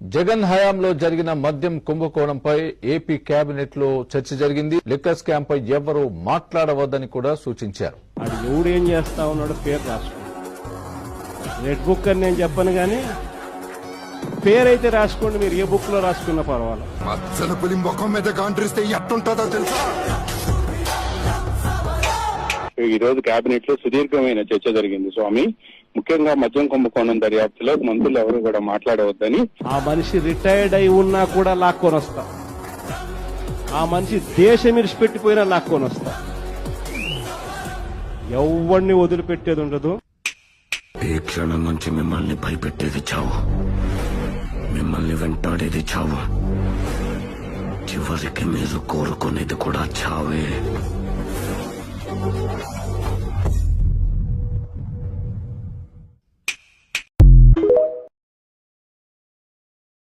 జగన్ హయాంలో జరిగిన మద్యం కుంభకోణంపై ఏపీ కేబినెట్లో చర్చ జరిగింది. లిక్కర్ స్కామ్ పై ఎవరూ మాట్లాడవద్దని కూడా సూచించారు. అది ఎవడేం చేస్తా ఉన్నాడో పేరు రాసుకో. రెడ్ బుక్ అని నేను చెప్పను కానీ పేరైతే రాసుకోండి మీరు ఏ బుక్లో రాసుకున్నా పర్వాలేదు. మచ్చల పులి ముఖం మీద కాంట్రిస్తే ఎట్టుంటుందో తెలుసా? ఈ రోజు కేబినెట్లో సుదీర్ఘమైన చర్చ జరిగింది స్వామి. ముఖ్యంగా మద్యం కుంభకోణం దర్యాప్తులో మంత్రులు ఎవరు కూడా మాట్లాడవద్దని. ఆ మనిషి రిటైర్డ్ అయి ఉన్నా కూడా లాక్కొని వస్తా. ఆ మనిషి దేశం ఇడిచిపెట్టిపోయినా లాక్కొని వస్తా. ఎవరిని వదిలిపెట్టేది ఉండదు. ఈ క్షణం నుంచి మిమ్మల్ని భయపెట్టేది చావు. మిమ్మల్ని వెంటాడేది చావు. చివరికి మీరు కోరుకునేది కూడా చావే.